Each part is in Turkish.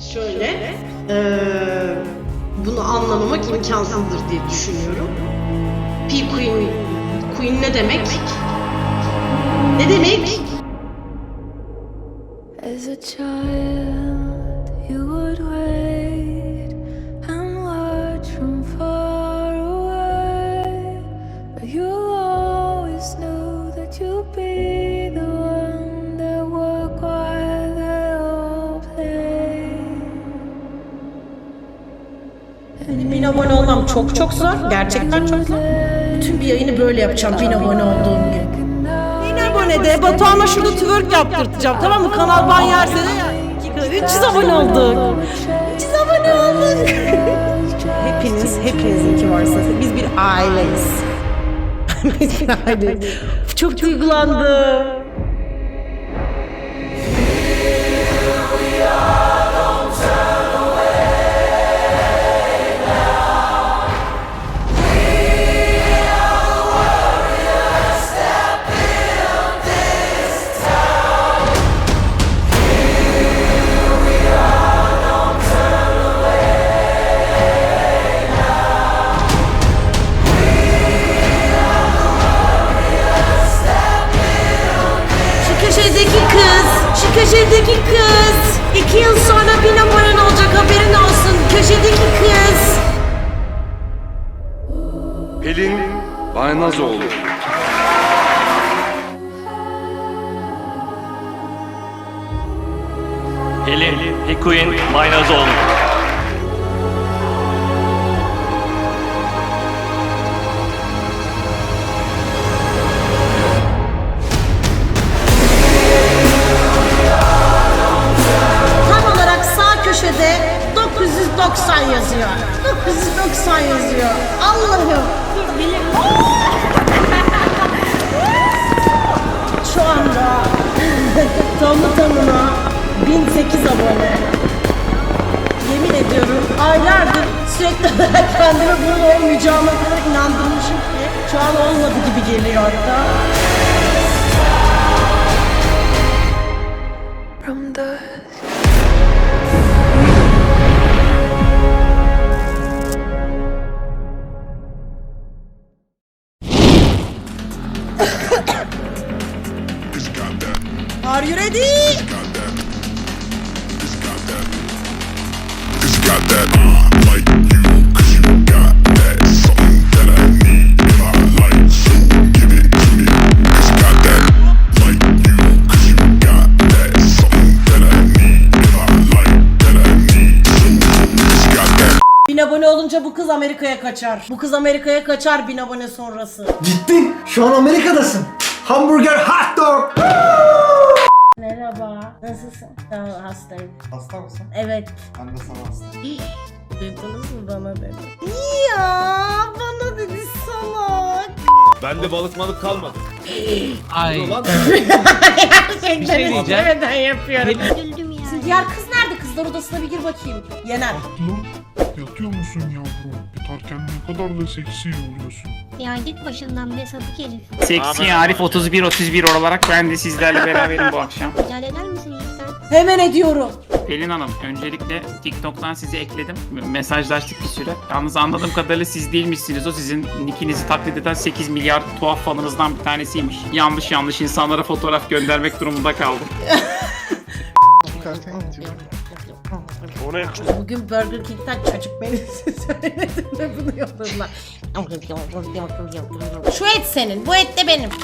şöyle eee, bunu anlamamak imkansızdır diye düşünüyorum. P Queen, Queen ne demek? Ne demek? As a child, you would wait and watch from far away. But you always knew that you'd be abone olmam çok çok zor. Gerçekten çok zor. Bütün bir yayını böyle yapacağım bin abone olduğum gün. Bin abone de Batuhan'a şurada twerk yaptırtacağım tamam mı? Kanal ban yerse de ya. 300 abone olduk. 300 abone olduk. Hepiniz, hepinizinki varsa biz bir aileyiz. biz bir aileyiz. Çok duygulandım. Köşedeki kız. İki yıl sonra bin abonen olacak haberin olsun. Köşedeki kız. Pelin Baynazoğlu. Pelin Hikuyin Maynazoğlu. 1008 abone. Yemin ediyorum aylardır sürekli olarak kendime bunun olmayacağına kadar inandırmışım ki şu an olmadı gibi geliyor hatta. From the abone olunca bu kız Amerika'ya kaçar. Bu kız Amerika'ya kaçar bin abone sonrası. Ciddi. Şu an Amerika'dasın. Hamburger hot dog. Merhaba. Nasılsın? Aa, hastayım. Hasta mısın? Evet. Ben de sana hastayım. Duydunuz mu bana dedi. Ya bana dedi salak. Bende balık malık kalmadı. Ay. Ulan Gerçekten şey diyeceğim. istemeden yapıyorum. Üzüldüm ya. Şimdi diğer kız nerede? Kızlar odasına bir gir bakayım. Yener. Yatıyor musun yavrum? Yatarken ne kadar da seksi oluyorsun. Ya git başından be sapık herif. Seksi Arif 31 31 olarak ben de sizlerle beraberim bu akşam. Müdahale eder misin lütfen? Hemen ediyorum. Pelin Hanım öncelikle TikTok'tan sizi ekledim. Mesajlaştık bir süre. Yalnız anladığım kadarıyla siz değilmişsiniz o. Sizin nickinizi taklit eden 8 milyar tuhaf fanınızdan bir tanesiymiş. Yanlış yanlış insanlara fotoğraf göndermek durumunda kaldım. Ona yakıştı. Bugün Burger King'den çocuk menüsü söyledim ve bunu yolladılar. Şu et senin, bu et de benim.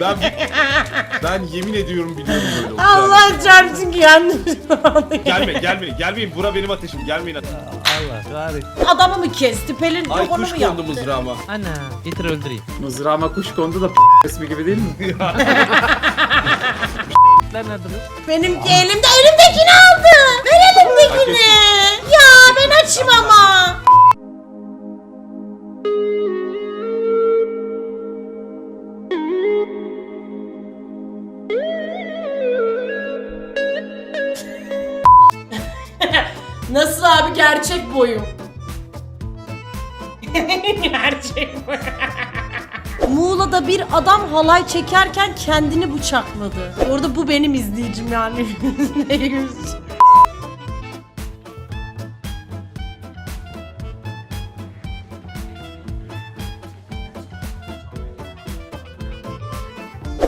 Ben, ben yemin ediyorum biliyorum böyle olacağını. Allah çarpsın ki yandım. Gelme gelmeyin gelmeyin bura benim ateşim gelmeyin ateşim. Adamı mı kesti? Pelin Ay onu kuş mu kondu yaptı? mızrağıma. Ana getir öldüreyim. Mızrağıma kuş kondu da resmi gibi değil mi? Lan nedir? Benimki elimde, elimdekini aldı. Ver elimdekini. Ya ben açım ama. Nasıl abi gerçek boyum? gerçek boyum. Muğla'da bir adam halay çekerken kendini bıçakladı. Orada bu benim izleyicim yani. Ne yüz.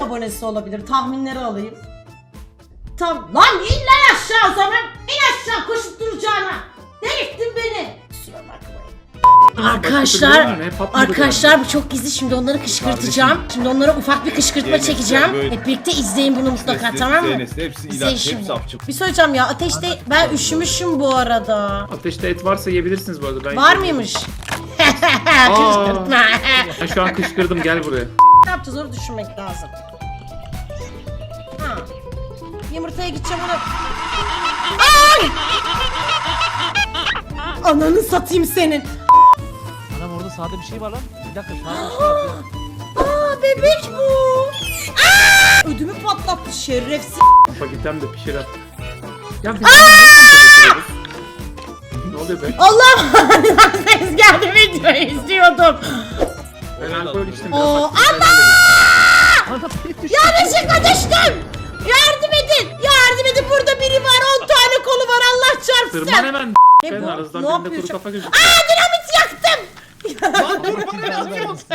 abonesi olabilir. Tahminleri alayım. Tam lan in aşağı o zaman. İn aşağı koşup duracağına. Delirttin beni. Arkadaşlar, arkadaşlar bu çok gizli. Şimdi onları kışkırtacağım. Şimdi onlara ufak bir kışkırtma Zeynep, çekeceğim. böyle- Hep birlikte izleyin bunu mutlaka tamam mı? Zeynep, hepsi ilaç, hepsi apçık. Bir söyleyeceğim ya ateşte ben üşümüşüm bu arada. Ateşte et varsa yiyebilirsiniz bu arada. Ben Var mıymış? Kışkırtma. ben şu an kışkırdım gel buraya. ne yapacağız onu düşünmek lazım. Ha. Yumurtaya gideceğim onu. Ay! Ananı satayım senin. Sağda bir şey var lan. Bir dakika sağda bir şey var. Aa bebek bu. Aa! Ödümü patlattı şerefsiz. Paketem de pişirer. Ya biz? Ne oluyor be? Allah'ım ses geldi videoyu izliyordum. Ben alkol içtim Oo, ama Anam beni düştü. yanlışlıkla düştüm. Yardım edin. Yardım edin. Burada biri var. 10 tane kolu var. Allah çarpsın. Tırman hemen. Ne Ben bu? aranızdan Ne birinde yapıyor kuru şu- kafa gözüküyor. Aa dinamit bana ne yapıyorsun?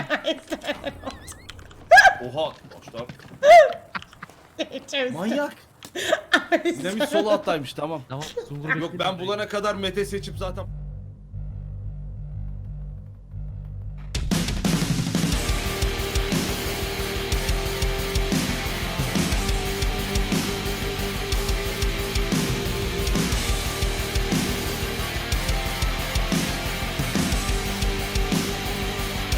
Oha. Başlar. Manyak. Dinamit sol alttaymış tamam. Tamam sungur Yok ben bulana kadar Mete seçip zaten